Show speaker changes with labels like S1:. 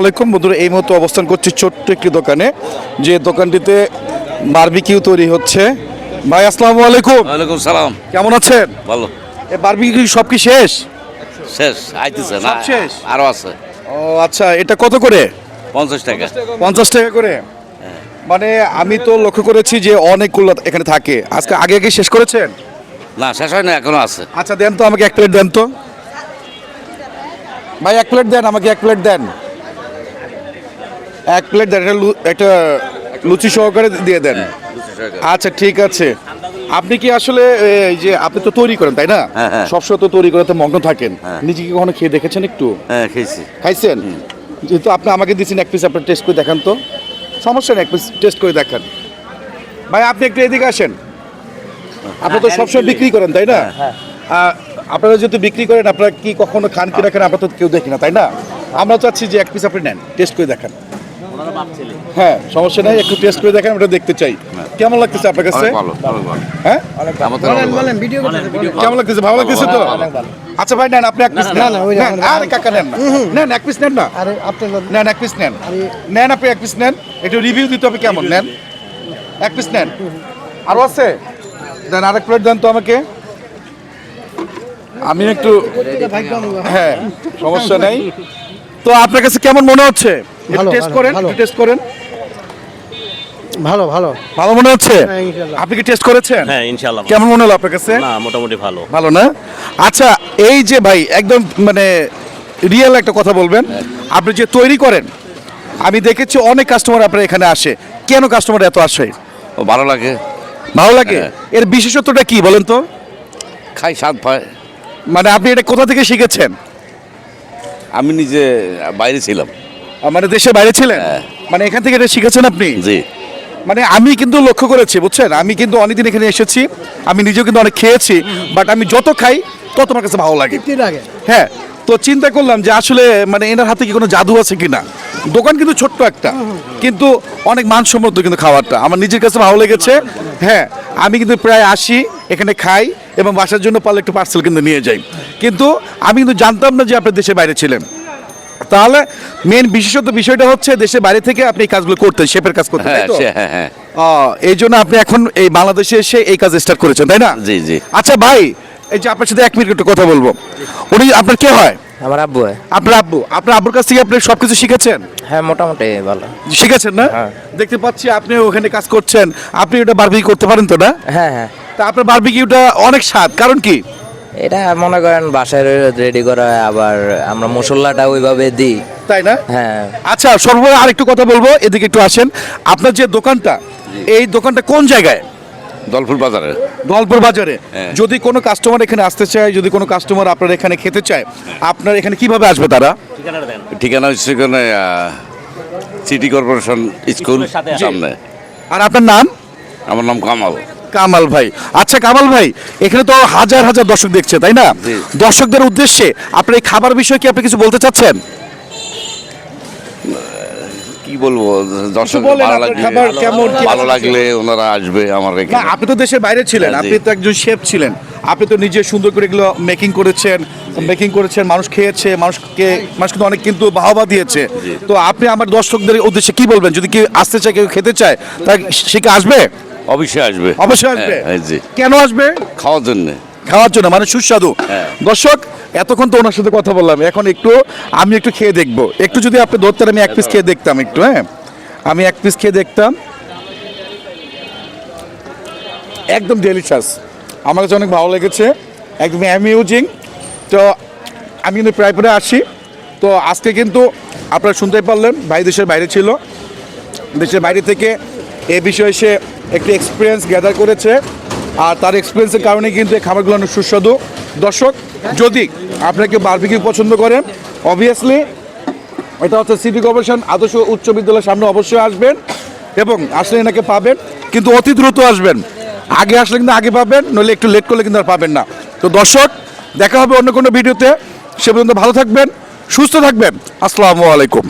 S1: আলাইকুম। বন্ধুরা এই মুহূর্তে অবস্থান করছি ছোট্ট একটি দোকানে যে দোকানটিতে বারবিকিউ তৈরি হচ্ছে। ভাই আসসালামু আলাইকুম।
S2: ওয়ালাইকুম সালাম।
S1: কেমন আছেন?
S2: ভালো।
S1: এ বারবিকিউ সব কি শেষ?
S2: শেষ আইতেছে না
S1: শেষ?
S2: আরও আছে।
S1: ও আচ্ছা এটা কত করে?
S2: পঞ্চাশ টাকা।
S1: পঞ্চাশ টাকা করে? মানে আমি তো লক্ষ্য করেছি যে অনেকগুলো এখানে থাকে। আজকে আগে আগে শেষ করেছেন?
S2: না শেষ হয় না এখনও আছে।
S1: আচ্ছা দেন তো আমাকে এক প্লেট দেন তো। ভাই এক প্লেট দেন আমাকে এক প্লেট দেন। এক প্লেট একটা একটা লুচি সহকারে দিয়ে দেন। আচ্ছা ঠিক আছে। আপনি কি আসলে এই যে আপনি তো তৈরি করেন তাই না?
S2: হ্যাঁ, হ্যাঁ।
S1: সবসময় তো তৈরি করাতে মগ্ন থাকেন।
S2: হ্যাঁ।
S1: নিজে কি কখনো খেয়ে দেখেছেন একটু?
S2: হ্যাঁ খেয়েছি।
S1: খাইছেন? যেহেতু আপনি আমাকে দিয়েছেন এক পিস আপনার টেস্ট করে দেখান তো। সমস্যা নেই এক পিস টেস্ট করে দেখান। ভাই আপনি একটু এদিকে আসেন। আপনি তো সবসময় বিক্রি করেন তাই না? আপনারা যেহেতু বিক্রি করেন আপনারা কি কখনো খান কি রাখেন আমরা তো কেউ দেখি না তাই না? আমরা চাচ্ছি যে এক পিস আপনি নেন টেস্ট করে দেখান। হ্যাঁ সমস্যা নাই একটু টেস্ট করে দেখেন আমরা দেখতে চাই। কেমন লাগতেছে আপনার কাছে? হ্যাঁ। কেমন লাগতেছে? ভালো লাগতেছে তো? আচ্ছা ভাই নেন আপনি এক পিস নেন। আরে কাকা নেন নেন এক পিস নেন না।
S3: আপনি
S1: নেন এক পিস নেন। নেন আপনি এক পিস নেন। একটু রিভিউ দিতে হবে কেমন? নেন। এক পিস নেন। আরও আছে? দেন আরেক প্লেট দেন তো আমাকে। আমি একটু হ্যাঁ সমস্যা নেই। তো আপনার কাছে কেমন মনে হচ্ছে?
S3: ভালো,
S1: টেস্ট করেন টেস্ট করেন।
S3: ভালো ভালো।
S1: ভালো মনে হচ্ছে?
S3: হ্যাঁ,
S1: আপনি কি টেস্ট করেছেন?
S4: হ্যাঁ ইনশাল্লাহ।
S1: কেমন মনে হলো আপনার কাছে?
S4: না মোটামুটি ভালো।
S1: ভালো না? আচ্ছা এই যে ভাই একদম মানে রিয়েল একটা কথা বলবেন। আপনি যে তৈরি করেন আমি দেখেছি অনেক কাস্টমার আপনার এখানে আসে। কেন কাস্টমার এত আসে?
S2: ও ভালো লাগে।
S1: ভালো লাগে?
S2: হ্যাঁ।
S1: এর বিশেষত্বটা কি বলেন তো?
S2: খাই স্বাদ পায়।
S1: মানে আপনি এটা কোথা থেকে শিখেছেন?
S2: আমি নিজে বাইরে ছিলাম।
S1: মানে দেশের বাইরে ছিলেন?
S2: হ্যাঁ।
S1: মানে এখান থেকে এটা শিখেছেন আপনি?
S2: জি।
S1: মানে আমি কিন্তু লক্ষ্য করেছি বুঝছেন? আমি কিন্তু অনেকদিন এখানে এসেছি আমি নিজেও কিন্তু অনেক খেয়েছি বাট আমি যত খাই তত আমার কাছে ভালো লাগে। হ্যাঁ তো চিন্তা করলাম যে আসলে মানে এনার হাতে কি কোনো জাদু আছে কিনা? দোকান কিন্তু ছোট্ট একটা কিন্তু অনেক মানসম্মত কিন্তু খাবারটা। আমার নিজের কাছে ভালো লেগেছে। হ্যাঁ আমি কিন্তু প্রায় আসি এখানে খাই এবং বাসার জন্য পারলে একটু পার্সেল কিন্তু নিয়ে যাই। কিন্তু আমি কিন্তু জানতাম না যে আপনার দেশের বাইরে ছিলেন। তাহলে মেন বিশেষত বিষয়টা হচ্ছে দেশের বাইরে থেকে আপনি এই কাজগুলো করতেন শেপের কাজ করতেন
S2: হ্যাঁ
S1: তাই তো?
S2: হ্যাঁ হ্যাঁ।
S1: আহ, এই জন্য আপনি এখন এই বাংলাদেশে এসে এই কাজ স্টার্ট করেছেন তাই না?
S2: জি জি।
S1: আচ্ছা ভাই এই যে আপনার সাথে এক মিনিট একটু কথা বলব। উনি আপনার কে হয়?
S5: আমার আব্বু হয়।
S1: আপনার আব্বু। আপনার আব্বুর কাছ থেকে আপনি সবকিছু শিখেছেন?
S5: হ্যাঁ মোটামুটি ভালো।
S1: শিখেছেন না?
S5: হ্যাঁ।
S1: দেখতে পাচ্ছি আপনি ওখানে কাজ করছেন। আপনি ওটা বারবিকিউ করতে পারেন তো না?
S5: হ্যাঁ হ্যাঁ।
S1: তা আপনার বারবিকিউটা অনেক স্বাদ। কারণ কি?
S5: এটা মনে করেন বাসায় রেডি করা হয় আবার আমরা মশলাটা ওইভাবে দিই।
S1: তাই না?
S5: হ্যাঁ।
S1: আচ্ছা সর্বোপরি আরেকটু কথা বলব এদিকে একটু আসেন। আপনার যে দোকানটা এই দোকানটা কোন জায়গায়?
S2: দলপুর বাজারে।
S1: দলপুর বাজারে।
S2: হ্যাঁ।
S1: যদি কোনো কাস্টমার এখানে আসতে চায় যদি কোনো কাস্টমার আপনার এখানে খেতে চায় আপনার এখানে কীভাবে আসবে তারা?
S4: ঠিকানাটা দেন।
S2: ঠিকানা হচ্ছে এখানে সিটি কর্পোরেশন স্কুল সামনে।
S1: আর আপনার নাম?
S2: আমার নাম কামাল।
S1: কামাল ভাই। আচ্ছা কামাল ভাই এখানে তো হাজার হাজার দর্শক দেখছে তাই না? দর্শকদের উদ্দেশ্যে আপনার এই খাবার বিষয়ে কি আপনি কিছু বলতে চাচ্ছেন?
S2: কি বলব? দর্শক ভালো
S1: আপনার
S2: লাগলে
S1: কেমন,
S2: ভালো লাগলে ওনারা আসবে আমার এখানে।
S1: আপনি তো দেশের বাইরে ছিলেন
S2: হ্যাঁ,
S1: আপনি তো একজন শেফ ছিলেন। আপনি তো নিজে সুন্দর করে এগুলো মেকিং করেছেন মেকিং করেছেন মানুষ খেয়েছে মানুষকে মানুষ কিন্তু অনেক কিন্তু বাহবা দিয়েছে। তো আপনি আমার দর্শকদের উদ্দেশ্যে কি বলবেন? যদি কেউ আসতে চায় কেউ খেতে চায় তা সে কি আসবে?
S2: অবশ্যই আসবে।
S1: অবশ্যই আসবে?
S2: হ্যাঁ, হ্যাঁ, জি।
S1: কেন আসবে?
S2: খাওয়ার জন্য।
S1: খাওয়ার জন্য মানে সুস্বাদু।
S2: হ্যাঁ।
S1: দর্শক এতক্ষণ তো ওনার সাথে কথা বললাম। এখন একটু আমি একটু খেয়ে দেখব। একটু যদি আপনি ধরতেন আমি এক পিস খেয়ে দেখতাম একটু হ্যাঁ? আমি এক পিস খেয়ে দেখতাম। একদম ডেলিশাস আমার কাছে অনেক ভালো লেগেছে। একদম অ্যামিউজিং তো আমি কিন্তু প্রায় প্রায় আসি। তো আজকে কিন্তু আপনারা শুনতেই পারলেন ভাই দেশের বাইরে ছিল। দেশের বাইরে থেকে এ বিষয়ে সে একটি এক্সপিরিয়েন্স গ্যাদার করেছে আর তার এক্সপিরিয়েন্সের কারণে কিন্তু এই খাবারগুলো অনেক সুস্বাদু। দর্শক, যদি আপনাকে বারবিকিউ পছন্দ করেন অবভিয়াসলি এটা হচ্ছে সিটি কর্পোরেশন আদর্শ উচ্চ বিদ্যালয়ের সামনে অবশ্যই আসবেন এবং আসলে এনাকে পাবেন, কিন্তু অতি দ্রুত আসবেন। আগে আসলে কিন্তু আগে পাবেন, নইলে একটু লেট করলে কিন্তু আর পাবেন না। তো দর্শক, দেখা হবে অন্য কোনো ভিডিওতে। সে পর্যন্ত ভালো থাকবেন, সুস্থ থাকবেন। আসসালামু আলাইকুম।